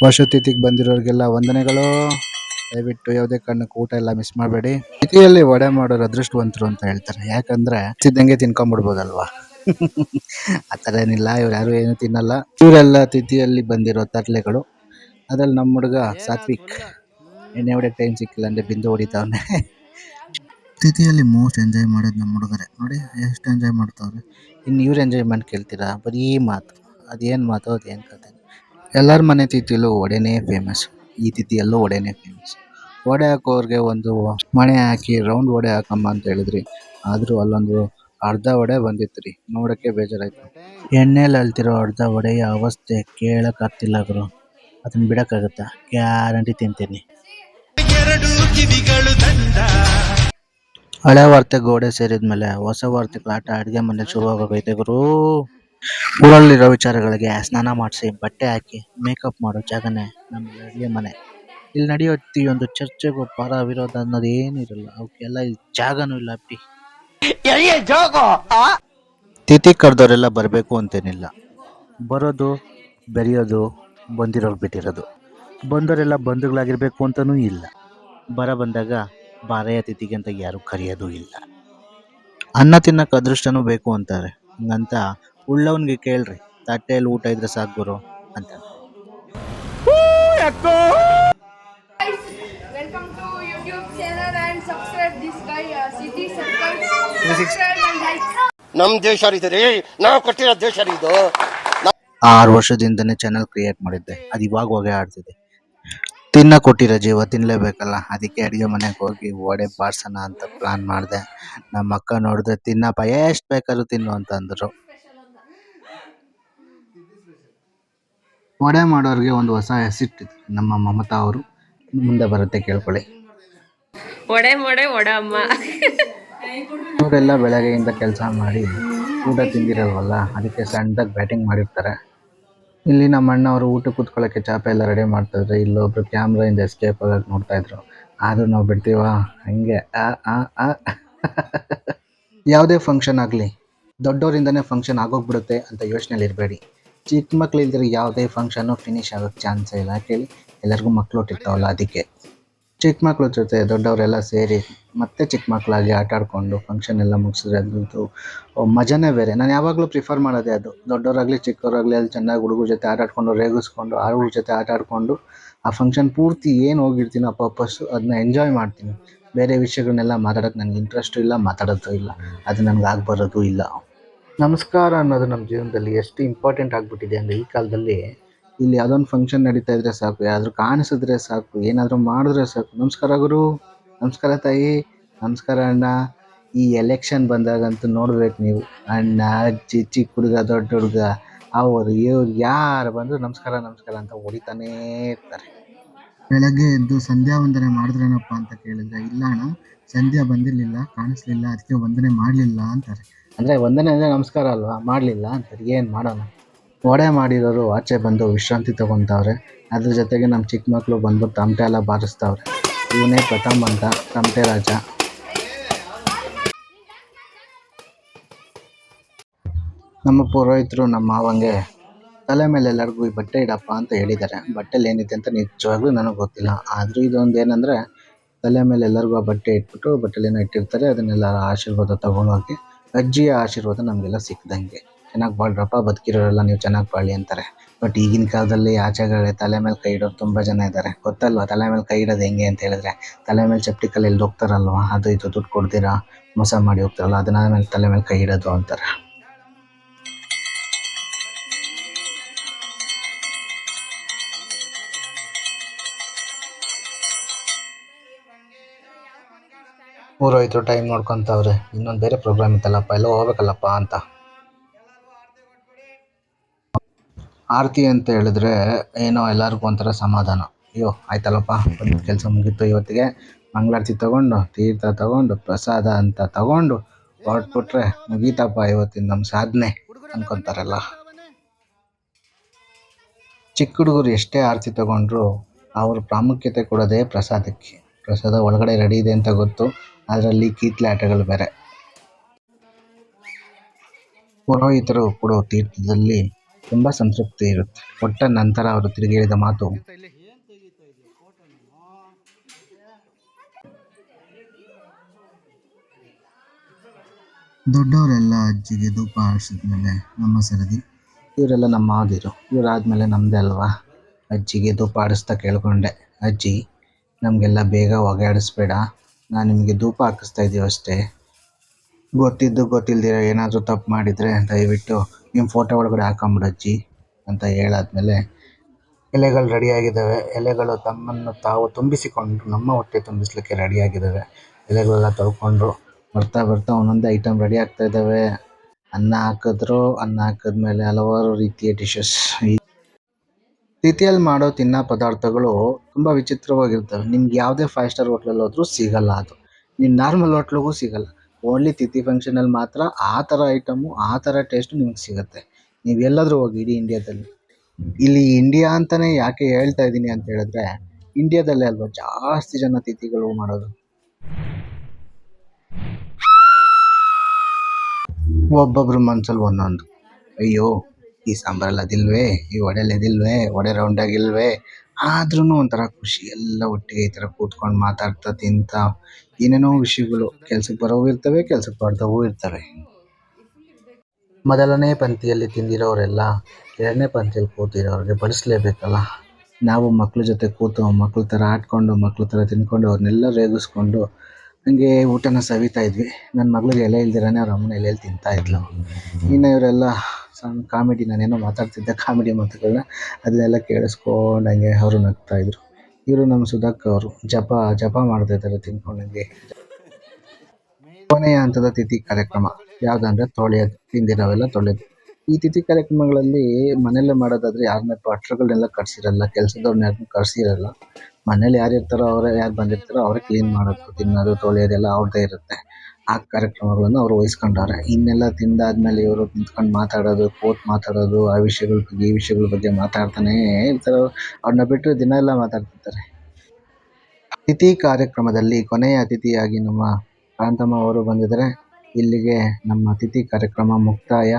ವರ್ಷತಿಥಿಗೆ ಬಂದಿರೋರಿಗೆಲ್ಲ ವಂದನೆಗಳು. ದಯವಿಟ್ಟು ಯಾವುದೇ ಕಾರಣಕ್ಕೂ ಊಟ ಎಲ್ಲ ಮಿಸ್ ಮಾಡಬೇಡಿ. ತಿಥಿಯಲ್ಲಿ ವಡೆ ಮಾಡೋರು ಅದೃಷ್ಟವಂತರು ಅಂತ ಹೇಳ್ತಾರೆ. ಯಾಕಂದ್ರೆ ತಿದ್ದಂಗೆ ತಿನ್ಕೊಂಡ್ಬಿಡ್ಬೋದಲ್ವಾ ಆ ಥರ ಏನಿಲ್ಲ. ಇವ್ರು ಯಾರು ಏನು ತಿನ್ನಲ್ಲ. ಇವರೆಲ್ಲ ತಿಥಿಯಲ್ಲಿ ಬಂದಿರೋ ತರ್ಲೆಗಳು. ಅದ್ರಲ್ಲಿ ನಮ್ಮ ಹುಡುಗ ಸಾತ್ವಿಕ್. ಎಣ್ಣೆ ಹೊಡೆ ಟೈಮ್ ಸಿಕ್ಕಿಲ್ಲ ಅಂದ್ರೆ ಬಿಂದು ಹೊಡಿತಾವನೆ. ತಿಥಿಯಲ್ಲಿ ಮೋಸ್ಟ್ ಎಂಜಾಯ್ ಮಾಡೋದು ನಮ್ಮ ಹುಡುಗರೆ. ನೋಡಿ, ಎಷ್ಟು ಎಂಜಾಯ್ ಮಾಡ್ತಾವ್ರೆ. ಇನ್ನು ಇವ್ರು ಎಂಜಾಯ್ಮೆಂಟ್ ಕೇಳ್ತೀರಾ? ಬರೀ ಮಾತು. ಅದೇನು ಮಾತು ಅದೇನು ಕತೆ. ಎಲ್ಲರ ಮನೆ ತಿಥಿಲೂ ವಡೆನೇ ಫೇಮಸ್ ಈ ತಿಥಿಯಲ್ಲೂ ವಡೆನೇ ಫೇಮಸ್ ವಡೆ ಹಾಕೋರಿಗೆ ಒಂದು ಮಣೆ ಹಾಕಿ ರೌಂಡ್ ವಡೆ ಹಾಕಮ್ಮ ಅಂತ ಹೇಳಿದ್ರಿ. ಆದರೂ ಅಲ್ಲೊಂದು ಅರ್ಧ ವಡೆ ಬಂದಿತ್ತು ರೀ ನೋಡೋಕ್ಕೆ ಬೇಜಾರಾಯಿತು. ಎಣ್ಣೆಲಿ ಅಲ್ತಿರೋ ಅರ್ಧ ವಡೆಯ ಅವಸ್ಥೆ ಕೇಳೋಕ್ಕಾಗ್ತಿಲ್ಲ ಗುರು. ಅದನ್ನ ಬಿಡೋಕ್ಕಾಗುತ್ತಾ? ಗ್ಯಾರಂಟಿ ತಿಂತೀನಿ. ಹಳೆ ವಾರ್ತೆ ಗೋಡೆ ಸೇರಿದ್ಮೇಲೆ ಹೊಸ ವಾರ್ತೆಗಳ ಆಟ ಅಡುಗೆ ಮನೆ ಶುರುವಾಗೋಗೈತೆ ಗುರು. ಊರಲ್ಲಿರೋ ವಿಚಾರಗಳಿಗೆ ಸ್ನಾನ ಮಾಡಿಸಿ ಬಟ್ಟೆ ಹಾಕಿ ಮೇಕಪ್ ಮಾಡೋ ಜಾಗನೇ ನಮ್ಮ ಅಡುಗೆ ಮನೆ. ಇಲ್ಲಿ ನಡೆಯೋ ಒಂದು ಚರ್ಚೆಗೂ ಪರ ವಿರೋಧ ಅನ್ನೋದು ಏನೂ ಇರಲ್ಲ. ಅವಕ್ಕೆಲ್ಲ ಇಲ್ಲಿ ಜಾಗನೂ ಇಲ್ಲ ಅಪ್ಪಿ ತಿಥಿ ಕರೆದವರೆಲ್ಲ ಬರಬೇಕು ಅಂತೇನಿಲ್ಲ. ಬರೋದು ಬೆರೆಯೋದು ಬಂದಿರೋರು ಬಿಟ್ಟಿರೋದು. ಬಂದವರೆಲ್ಲ ಬಂಧುಗಳಾಗಿರ್ಬೇಕು ಅಂತನೂ ಇಲ್ಲ. ಬರ ಬಂದಾಗ ಬಾರೆಯ ತಿಥಿಗೆ ಅಂತ ಯಾರು ಕರೆಯೋದು ಇಲ್ಲ. ಅನ್ನ ತಿನ್ನಕ್ಕೆ ಅದೃಷ್ಟನೂ ಬೇಕು ಅಂತಾರೆ. ಹಂಗಂತ ಉಳ್ಳವನ್ಗೆ ಕೇಳ್ರಿ ತಟ್ಟೆಯಲ್ಲಿ ಊಟ ಇದ್ರೆ ಸಾಕು ಗುರು ಅಂತ. Guy uh. ನಮ್ ದೇಶ ರೀ ನಾವು ಕೊಟ್ಟಿರೋ ದೇಶ ರೀ ಇದು. ಆರು ವರ್ಷದಿಂದನೇ ಚಾನಲ್ ಕ್ರಿಯೇಟ್ ಮಾಡಿದ್ದೆ ಅದು ಇವಾಗ ಹೋಗೇ ಆಡ್ತಿದೆ ತಿನ್ನ ಕೊಟ್ಟಿರೋ ಜೀವ ತಿನ್ಲೇಬೇಕಲ್ಲ ಅದಕ್ಕೆ ಅಡುಗೆ ಮನೆಗೆ ಹೋಗಿ ವಡೆ ಬಾರ್ಸೋಣ ಅಂತ ಪ್ಲಾನ್ ಮಾಡಿದೆ. ನಮ್ಮ ಅಕ್ಕ ನೋಡಿದ್ರೆ ತಿನ್ನಪ್ಪ ಎಷ್ಟು ಬೇಕಾದ್ರೂ ತಿನ್ನು ಅಂತ ವಡೆ ಮಾಡೋರಿಗೆ ಒಂದು ಹೊಸ ಹೆಸರಿಟ್ಟಿದ್ರು ನಮ್ಮ ಮಮತಾ ಅವರು. ಮುಂದೆ ಬರುತ್ತೆ ಕೇಳ್ಕೊಳ್ಳಿ. ಒಡೆ ಮೊಡೆ ಒಡಮ್ಮ ಇವರೆಲ್ಲ ಬೆಳಗ್ಗೆಯಿಂದ ಕೆಲಸ ಮಾಡಿ ಊಟ ತಿಂದಿರಲ್ವಲ್ಲ ಅದಕ್ಕೆ ಸಣ್ಣದಾಗಿ ಬ್ಯಾಟಿಂಗ್ ಮಾಡಿರ್ತಾರೆ. ಇಲ್ಲಿ ನಮ್ಮ ಅಣ್ಣ ಅವರು ಊಟ ಕೂತ್ಕೊಳ್ಳೋಕ್ಕೆ ಚಾಪೆ ಎಲ್ಲ ರೆಡಿ ಮಾಡ್ತಾಯಿದ್ರೆ ಇಲ್ಲೊಬ್ರು ಕ್ಯಾಮ್ರಾಯಿಂದ ಎಸ್ಕೇಪ್ ಆಗಕ್ಕೆ ನೋಡ್ತಾ ಇದ್ರು. ಆದರೂ ನಾವು ಬಿಡ್ತೀವ? ಹಂಗೆ. ಆ ಆ ಆ. ಯಾವುದೇ ಫಂಕ್ಷನ್ ಆಗಲಿ ದೊಡ್ಡವರಿಂದನೇ ಫಂಕ್ಷನ್ ಆಗೋಗ್ಬಿಡುತ್ತೆ ಅಂತ ಯೋಚನೆಯಲ್ಲಿ ಇರಬೇಡಿ. ಚಿಕ್ಕ ಮಕ್ಳು ಇಲ್ದಿರ ಯಾವುದೇ ಫಂಕ್ಷನು ಫಿನಿಶ್ ಆಗೋಕ್ಕೆ ಚಾನ್ಸೇ ಇಲ್ಲ. ಕೇಳಿ ಎಲ್ಲರಿಗೂ ಮಕ್ಳು ಹುಟ್ಟಿರ್ತಾವಲ್ಲ ಅದಕ್ಕೆ. ಚಿಕ್ಕ ಮಕ್ಳ ಜೊತೆ ದೊಡ್ಡವರೆಲ್ಲ ಸೇರಿ ಮತ್ತೆ ಚಿಕ್ಕ ಮಕ್ಕಳಾಗಿ ಆಟ ಆಡ್ಕೊಂಡು ಫಂಕ್ಷನ್ ಎಲ್ಲ ಮುಗಿಸಿದ್ರೆ ಅದಂತೂ ಮಜಾನೇ ಬೇರೆ. ನಾನು ಯಾವಾಗಲೂ ಪ್ರಿಫರ್ ಮಾಡೋದೇ ಅದು. ದೊಡ್ಡವರಾಗಲಿ, ಚಿಕ್ಕವರಾಗಲಿ ಅಲ್ಲಿ ಚೆನ್ನಾಗಿ ಹುಡುಗರ ಜೊತೆ ಆಟ ಆಡ್ಕೊಂಡು, ರೇಗಿಸ್ಕೊಂಡು ಅವ್ರ ಜೊತೆ ಆಟ ಆಡಿಕೊಂಡು, ಆ ಫಂಕ್ಷನ್ ಪೂರ್ತಿ ಏನು ಹೋಗಿರ್ತೀನೋ ಆ ಪರ್ಪಸ್ಸು ಅದನ್ನ ಎಂಜಾಯ್ ಮಾಡ್ತೀನಿ. ಬೇರೆ ವಿಷಯಗಳನ್ನೆಲ್ಲ ಮಾತಾಡೋಕ್ಕೆ ನನಗೆ ಇಂಟ್ರೆಸ್ಟು ಇಲ್ಲ, ಮಾತಾಡೋದು ಇಲ್ಲ. ಅದು ನನಗೆ ಆಗ್ಬರೋದು ಇಲ್ಲ. ನಮಸ್ಕಾರ ಅನ್ನೋದು ನಮ್ಮ ಜೀವನದಲ್ಲಿ ಎಷ್ಟು ಇಂಪಾರ್ಟೆಂಟ್ ಆಗಿಬಿಟ್ಟಿದೆ ಅಂದರೆ ಈ ಕಾಲದಲ್ಲಿ ಇಲ್ಲಿ ಯಾವುದೊಂದು ಫಂಕ್ಷನ್ ನಡೀತಾ ಇದ್ರೆ ಸಾಕು ಯಾರಾದರೂ ಕಾಣಿಸಿದ್ರೆ ಸಾಕು, ಏನಾದರೂ ಮಾಡಿದ್ರೆ ಸಾಕು. ನಮಸ್ಕಾರ ಗುರು. ನಮಸ್ಕಾರ ತಾಯಿ. ನಮಸ್ಕಾರ ಅಣ್ಣ. ಈ ಎಲೆಕ್ಷನ್ ಬಂದಾಗಂತೂ ನೋಡ್ಬೇಕು ನೀವು. ಅಣ್ಣ ಅಜ್ಜಿ ಚಿಕ್ಕ ಹುಡುಗ, ದೊಡ್ಡ ಹುಡುಗ, ಅವರು, ಇವ್ರು ಯಾರು ಬಂದರೂ ನಮಸ್ಕಾರ ನಮಸ್ಕಾರ ಅಂತ ಹೊಡಿತಾನೇ ಇರ್ತಾರೆ. ಬೆಳಗ್ಗೆ ಎದ್ದು ಸಂಧ್ಯಾ ವಂದನೆ ಮಾಡಿದ್ರೇನಪ್ಪ ಅಂತ ಕೇಳಿದ್ರೆ, ಇಲ್ಲ ಅಣ್ಣ, ಸಂಧ್ಯಾ ಬಂದಿರಲಿಲ್ಲ, ಕಾಣಿಸ್ಲಿಲ್ಲ, ಅದಕ್ಕೆ ವಂದನೆ ಮಾಡಲಿಲ್ಲ ಅಂತಾರೆ. ಅಂದರೆ ಒಂದನೇ ಅಂದರೆ ನಮಸ್ಕಾರ ಅಲ್ವಾ? ಮಾಡಲಿಲ್ಲ ಅಂತ ಏನು ಮಾಡೋಣ? ವಡೆ ಮಾಡಿರೋರು ಆಚೆ ಬಂದು ವಿಶ್ರಾಂತಿ ತಗೊತಾವ್ರೆ. ಅದ್ರ ಜೊತೆಗೆ ನಮ್ಮ ಚಿಕ್ಕ ಮಕ್ಕಳು ಬಂದ್ಬಿಟ್ಟು ತಮಟೆ ಎಲ್ಲ ಬಾರಿಸ್ತಾವ್ರೆ. ಇವನೇ ಪ್ರಥಮ್ ಅಂತ, ತಮಟೆ ರಾಜ. ನಮ್ಮ ಪುರೋಹಿತರು ನಮ್ಮ ಮಾವಂಗೆ, ತಲೆ ಮೇಲೆ ಎಲ್ಲರಿಗೂ ಈ ಬಟ್ಟೆ ಇಡಪ್ಪ ಅಂತ ಹೇಳಿದ್ದಾರೆ. ಬಟ್ಟೆಲಿ ಏನಿದೆ ಅಂತ ನಿಜವಾಗ್ಲೂ ನನಗೆ ಗೊತ್ತಿಲ್ಲ. ಆದರೂ ಇದೊಂದು ಏನಂದರೆ, ತಲೆ ಮೇಲೆ ಎಲ್ಲರಿಗೂ ಆ ಬಟ್ಟೆ ಇಟ್ಬಿಟ್ಟು ಬಟ್ಟೆಲೇನೋ ಇಟ್ಟಿರ್ತಾರೆ ಅದನ್ನೆಲ್ಲ ಆಶೀರ್ವಾದ ತಗೊಳೋಕೆ ಅಜ್ಜಿಯ ಆಶೀರ್ವಾದ ನಮಗೆಲ್ಲ ಸಿಕ್ಕಿದಂಗೆ ಚೆನ್ನಾಗಿ ಬಾಳ್ರಪ್ಪ ಬದುಕಿರೋರೆಲ್ಲ ನೀವು ಚೆನ್ನಾಗಿ ಬಾಳಿ ಅಂತಾರೆ. ಬಟ್ ಈಗಿನ ಕಾಲದಲ್ಲಿ ಆಚೆಗಳೇ ತಲೆ ಮೇಲೆ ಕೈ ಇಡೋರು ತುಂಬ ಜನ ಇದ್ದಾರೆ ಗೊತ್ತಲ್ವಾ? ತಲೆ ಮೇಲೆ ಕೈ ಇಡೋದು ಹೆಂಗೆ ಅಂತ ಹೇಳಿದ್ರೆ, ತಲೆ ಮೇಲೆ ಚಪ್ಟಿಕಲ್ಲಿ ಎಲ್ಲಿ ಹೋಗ್ತಾರಲ್ವ? ಅದು ಇದು ದುಡ್ಡು ಕೊಡ್ತೀರಾ? ಮೋಸ ಮಾಡಿ ಹೋಗ್ತಾರಲ್ಲ, ಅದನ್ನ ಮೇಲೆ ತಲೆ ಮೇಲೆ ಕೈ ಇಡೋದು ಅಂತಾರೆ. ಪುರೋಹಿತರು ಟೈಮ್ ನೋಡ್ಕೊಂತವ್ರೆ. ಇನ್ನೊಂದು ಬೇರೆ ಪ್ರೋಗ್ರಾಮ್ ಇತ್ತಲ್ಲಪ್ಪ, ಎಲ್ಲ ಹೋಗ್ಬೇಕಲ್ಲಪ್ಪ ಅಂತ. ಆರತಿ ಅಂತ ಹೇಳಿದ್ರೆ ಏನೋ ಎಲ್ಲರಿಗೂ ಒಂಥರ ಸಮಾಧಾನ. ಅಯ್ಯೋ, ಆಯ್ತಲ್ಲಪ್ಪ ಒಂದು ಕೆಲಸ ಮುಗೀತು ಇವತ್ತಿಗೆ. ಮಂಗಳಾರತಿ ತಗೊಂಡು, ತೀರ್ಥ ತಗೊಂಡು, ಪ್ರಸಾದ ಅಂತ ತಗೊಂಡು ಹೊರಟ್ಬಿಟ್ರೆ ಮುಗೀತಪ್ಪ ಇವತ್ತಿನ ನಮ್ಮ ಸಾಧನೆ ಅನ್ಕೊಂತಾರಲ್ಲ. ಚಿಕ್ಕ ಹುಡುಗರು ಎಷ್ಟೇ ಆರತಿ ತಗೊಂಡ್ರು ಅವ್ರ ಪ್ರಾಮುಖ್ಯತೆ ಕೊಡೋದೇ ಪ್ರಸಾದಕ್ಕೆ. ಪ್ರಸಾದ ಒಳಗಡೆ ರೆಡಿ ಇದೆ ಅಂತ ಗೊತ್ತು. ಅದರಲ್ಲಿ ಕೀಟ್ಲಾಟಗಳು ಬೇರೆ. ಪುರೋಹಿತರು ಕೊಡೋ ತೀರ್ಥದಲ್ಲಿ ತುಂಬ ಸಂತೃಪ್ತಿ ಇರುತ್ತೆ. ಕೊಟ್ಟ ನಂತರ ಅವರು ತಿರುಗೇಳಿದ ಮಾತು, ದೊಡ್ಡವರೆಲ್ಲ ಅಜ್ಜಿಗೆ ಧೂಪ ಆಡಿಸಿದ್ಮೇಲೆ ನಮ್ಮ ಸರದಿ, ಇವರೆಲ್ಲ ನಮ್ಮ ಮಾದಿರು ಇವರಾದ್ಮೇಲೆ ನಮ್ಮದೇ ಅಲ್ವಾ? ಅಜ್ಜಿಗೆ ಧೂಪ ಆಡಿಸ್ತಾ ಕೇಳ್ಕೊಂಡೆ. ಅಜ್ಜಿ, ನಮಗೆಲ್ಲ ಬೇಗ ಹೊಗೆ ಆಡಿಸ್ಬೇಡ ನಾನು ನಿಮಗೆ ಧೂಪ ಹಾಕಿಸ್ತಾ ಇದ್ದೀವಿ ಅಷ್ಟೇ. ಗೊತ್ತಿದ್ದು ಗೊತ್ತಿಲ್ದಿರ ಏನಾದರೂ ತಪ್ಪು ಮಾಡಿದರೆ ದಯವಿಟ್ಟು ನಿಮ್ಮ ಫೋಟೋ ಒಳಗಡೆ ಹಾಕೊಂಬಿಡಜ್ಜಿ ಅಂತ ಹೇಳಾದ್ಮೇಲೆ ಎಲೆಗಳು ರೆಡಿಯಾಗಿದ್ದಾವೆ ಎಲೆಗಳು ತಮ್ಮನ್ನು ತಾವು ತುಂಬಿಸಿಕೊಂಡು ನಮ್ಮ ಹೊಟ್ಟೆ ತುಂಬಿಸ್ಲಿಕ್ಕೆ ರೆಡಿಯಾಗಿದ್ದಾವೆ ಎಲೆಗಳೆಲ್ಲ ತೊಳ್ಕೊಂಡ್ರು ಬರ್ತಾ ಬರ್ತಾ ಒಂದೊಂದೇ ಐಟಮ್ ರೆಡಿ ಆಗ್ತಾ ಇದ್ದಾವೆ ಅನ್ನ ಹಾಕಿದ್ರು, ಅನ್ನ ಹಾಕಿದ್ಮೇಲೆ ಹಲವಾರು ರೀತಿಯ ಡಿಶಸ್ ತಿಥಿಯಲ್ಲಿ ಮಾಡೋ ತಿನ್ನೋ ಪದಾರ್ಥಗಳು ತುಂಬ ವಿಚಿತ್ರವಾಗಿರ್ತವೆ. ನಿಮ್ಗೆ ಯಾವುದೇ ಫೈವ್ ಸ್ಟಾರ್ ಹೋಟ್ಲಲ್ಲಿ ಹೋದ್ರೂ ಸಿಗಲ್ಲ ಅದು. ನೀವು ನಾರ್ಮಲ್ ಹೋಟ್ಲಿಗೂ ಸಿಗಲ್ಲ. ಓನ್ಲಿ ತಿಥಿ ಫಂಕ್ಷನಲ್ಲಿ ಮಾತ್ರ ಆ ಥರ ಐಟಮು ಆ ಥರ ಟೇಸ್ಟು ನಿಮ್ಗೆ ಸಿಗುತ್ತೆ. ನೀವು ಎಲ್ಲಾದರೂ ಹೋಗಿ, ಇಡೀ ಇಂಡಿಯಾದಲ್ಲಿ ಇಲ್ಲಿ ಇಂಡಿಯಾ ಅಂತಲೇ ಯಾಕೆ ಹೇಳ್ತಾ ಇದ್ದೀನಿ ಅಂತ ಹೇಳಿದ್ರೆ ಇಂಡಿಯಾದಲ್ಲೇ ಅಲ್ವಾ ಜಾಸ್ತಿ ಜನ ತಿಥಿಗಳು ಮಾಡೋದು? ಒಬ್ಬೊಬ್ರ ಮನ್ಸಲ್ಲಿ ಒಂದೊಂದು. ಅಯ್ಯೋ ಈ ಸಾಂಬಾರಲ್ಲಿ ಅದಿಲ್ವೇ ಈ ವಡೆಯಲ್ಲಿ ಅದಿಲ್ವೇ ವಡೆ ರೌಂಡಾಗಿಲ್ವೇ ಆದ್ರೂ ಒಂಥರ ಖುಷಿ, ಎಲ್ಲ ಒಟ್ಟಿಗೆ ಈ ಥರ ಕೂತ್ಕೊಂಡು ಮಾತಾಡ್ತಾ, ತಿಂತ, ಏನೇನೋ ವಿಷಯಗಳು, ಕೆಲ್ಸಕ್ಕೆ ಬರೋವು ಇರ್ತವೆ, ಕೆಲ್ಸಕ್ಕೆ ಬರ್ದವು ಇರ್ತವೆ. ಮೊದಲನೇ ಪಂಕ್ತಿಯಲ್ಲಿ ತಿಂದಿರೋರೆಲ್ಲ, ಎರಡನೇ ಪಂಕ್ತಿಯಲ್ಲಿ ಕೂತಿರೋರಿಗೆ ಬಡಿಸ್ಲೇಬೇಕಲ್ಲ? ನಾವು ಮಕ್ಳ ಜೊತೆ ಕೂತು, ಮಕ್ಳ ಥರ ಆಡ್ಕೊಂಡು, ಮಕ್ಳ ಥರ ತಿನ್ಕೊಂಡು, ಅವ್ರನ್ನೆಲ್ಲ ರೇಗಿಸ್ಕೊಂಡು, ಹಂಗೆ ಊಟನ ಸವಿತಾ ಇದ್ವಿ. ನನ್ನ ಮಗಳಿಗೆ ಎಲೆ ಇಲ್ದಿರಾನೆ ಅವ್ರ ಅಮ್ಮನ ಎಲೆಯಲ್ಲಿ ತಿಂತಾ ಇದ್ಲು. ಇನ್ನು ಇವರೆಲ್ಲ ಸಣ್ಣ ಕಾಮಿಡಿ ಏನೋ ಮಾತಾಡ್ತಿದ್ದೆ ಕಾಮಿಡಿ ಮಾತುಗಳನ್ನ ಅದನ್ನೆಲ್ಲ ಕೇಳಿಸ್ಕೊಂಡು ಹಂಗೆ ಅವರು ನಗ್ತಾ ಇದ್ರು. ಇವರು ನಮ್ಮ ಸುಧಾಕ್ ಅವರು, ಜಪ ಜಪ ಮಾಡ್ತಾ ಇದ್ದಾರೆ ತಿನ್ಕೊಂಡಂಗೆ. ಕೊನೆಯ ಹಂತದ ತಿಥಿ ಕಾರ್ಯಕ್ರಮ, ಯಾವುದಂದ್ರೆ ತೊಳೆಯೋದು ತಿಂದಿರೋವೆಲ್ಲ ತೊಳೆಯೋದು ಈ ತಿಥಿ ಕಾರ್ಯಕ್ರಮಗಳಲ್ಲಿ ಮನೆಯಲ್ಲೇ ಮಾಡೋದಾದ್ರೆ ಯಾರನ್ನ ಭಟ್ರುಗಳನ್ನೆಲ್ಲ ಕರ್ಸಿರಲ್ಲ ಕೆಲಸದವ್ರನ್ನ ಯಾರನ್ನೂ ಕರ್ಸಿರಲ್ಲ. ಮನೇಲಿ ಯಾರು ಇರ್ತಾರೋ ಅವರೇ ಯಾರು ಬಂದಿರ್ತಾರೋ, ಅವರೇ ಕ್ಲೀನ್ ಮಾಡೋದು, ತಿನ್ನೋದು, ತೊಳೆಯೋದೆಲ್ಲ ಅವ್ರದ್ದೇ ಇರುತ್ತೆ. ಆ ಕಾರ್ಯಕ್ರಮಗಳನ್ನು ಅವರು ವಹಿಸ್ಕೊಂಡವ್ರೆ. ಇನ್ನೆಲ್ಲ ತಿಂದಾದ್ಮೇಲೆ ಇವರು ನಿಂತ್ಕೊಂಡು ಮಾತಾಡೋದು ಕೂತ್ ಮಾತಾಡೋದು, ಆ ವಿಷಯಗಳ ಬಗ್ಗೆ, ಈ ವಿಷಯಗಳ ಬಗ್ಗೆ ಮಾತಾಡ್ತಾನೇ ಇರ್ತಾರೆ ಅವ್ರು. ಅವ್ರನ್ನ ಬಿಟ್ಟು ದಿನ ಎಲ್ಲ ಮಾತಾಡ್ತಿರ್ತಾರೆ. ಅತಿಥಿ ಕಾರ್ಯಕ್ರಮದಲ್ಲಿ ಕೊನೆಯ ಅತಿಥಿಯಾಗಿ ನಮ್ಮ ಕಾಂತಮ್ಮ ಅವರು ಬಂದಿದ್ದಾರೆ. ಇಲ್ಲಿಗೆ ನಮ್ಮ ಅತಿಥಿ ಕಾರ್ಯಕ್ರಮ ಮುಕ್ತಾಯ.